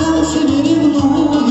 Sen senin doğuyor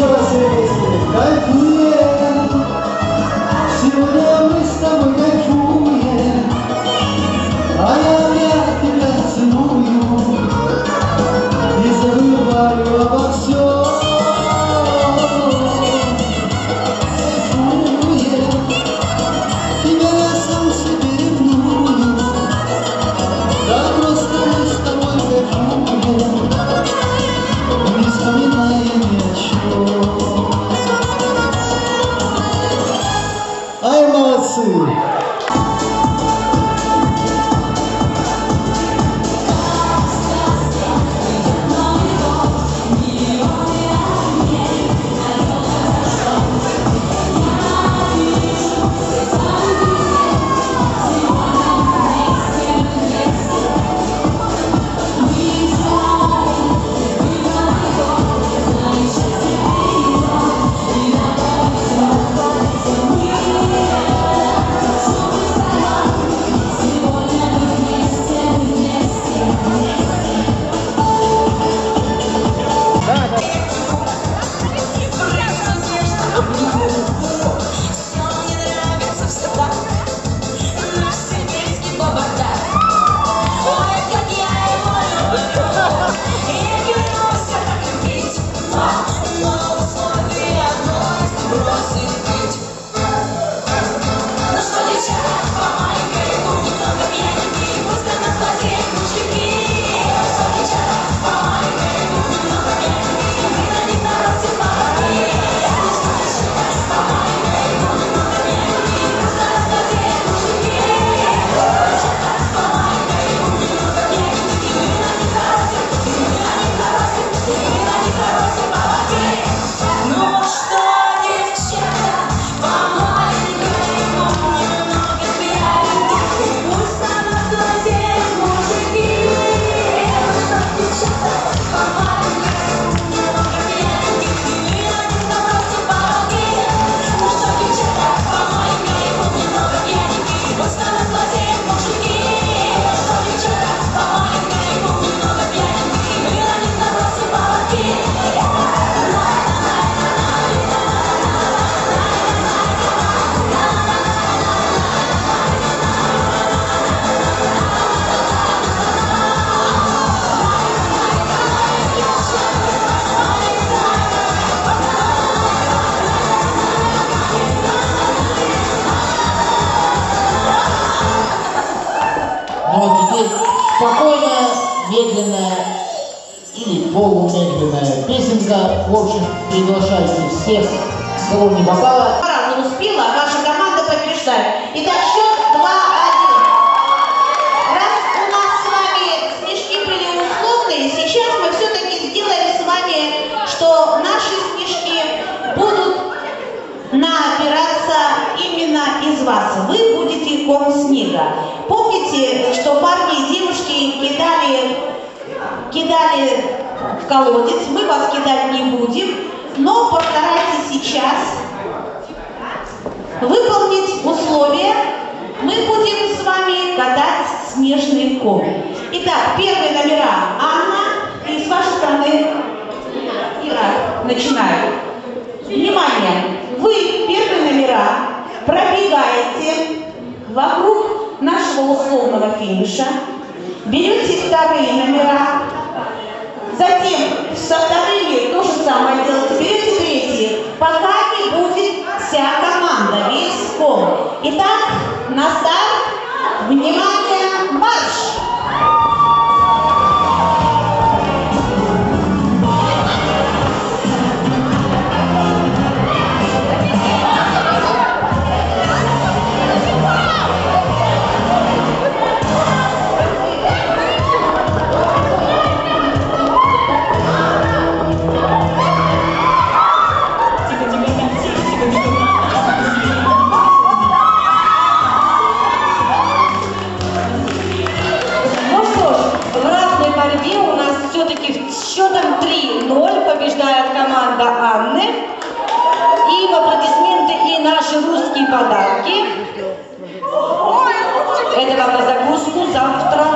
Еще раз все вместе. Кайфуем. Спокойная, медленная или полумедленная песенка. В общем, приглашайте всех, кого не попало. Раз не успела, а ваша команда побеждает. Итак, счет 2-1. Раз у нас с вами снежки были условные, сейчас мы все-таки сделаем с вами, что наши снежки будут набираться именно из вас. Вы будете ком снега. Помните, что парни и девушки кидали, кидали в колодец. Мы вас кидать не будем, но постарайтесь сейчас выполнить условия, мы будем с вами катать снежный ком. Итак, первые номера Анна и с вашей стороны Ира. Начинаю. Внимание! Вы первые номера пробегаете вокруг нашего условного финиша, берете вторые номера, Затем со вторыми то же самое делаете, берете третьи, пока не будет вся команда, весь ком. Итак, на старт, внимание, счетом 3-0 побеждает команда Анны. И в аплодисменты и наши русские подарки. Это вам на закуску завтра.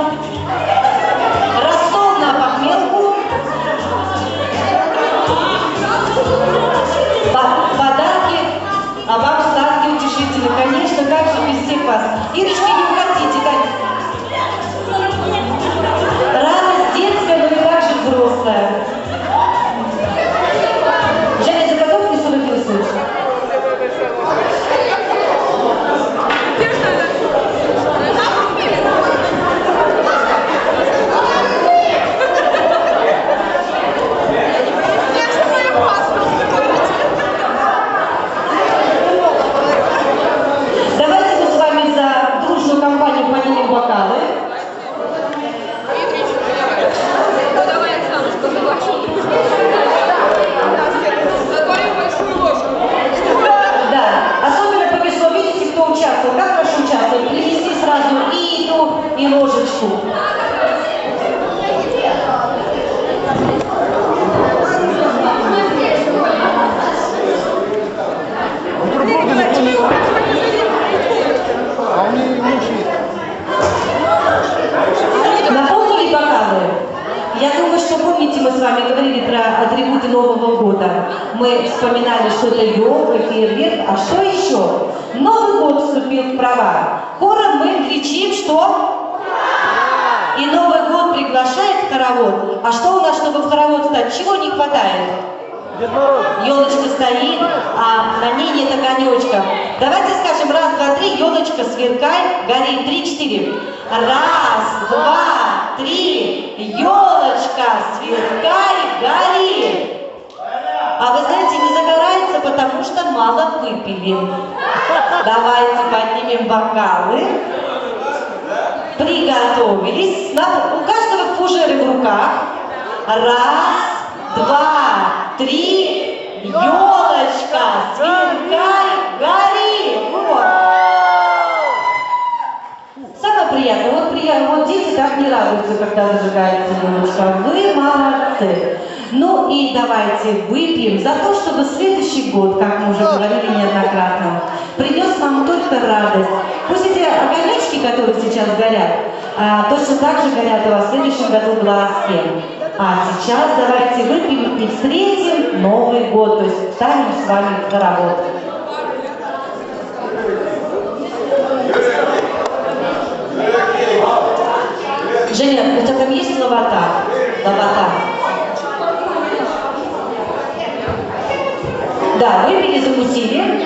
Что это елка, фейерверк, а что еще? Новый год вступил в права. Хором мы кричим, что? И Новый год приглашает в хоровод. А что у нас, чтобы в хоровод стать? Чего не хватает? Елочка стоит, а на ней нет огонечка. Давайте скажем раз, два, три, елочка, сверкай, гори. Три, четыре. Раз, два, три, елочка, сверкай, гори. А вы знаете, не загорается, потому что мало выпили. Давайте поднимем бокалы. Приготовились. У каждого фужеры в руках. Раз, два, три. Елочка, сверкай, гори. Вот. Самое приятное, вот, приятно, вот дети так не радуются, когда зажигается елочка. Вы молодцы. Ну и давайте выпьем за то, чтобы следующий год, как мы уже говорили неоднократно, принес вам только радость. Пусть эти огонечки, которые сейчас горят, а, точно так же горят у вас в следующем году в глазке. А сейчас давайте выпьем и встретим Новый год, то есть встанем с вами в хоровод. Женя, у тебя там есть лавата? Лавата. Да, вы перезапустили.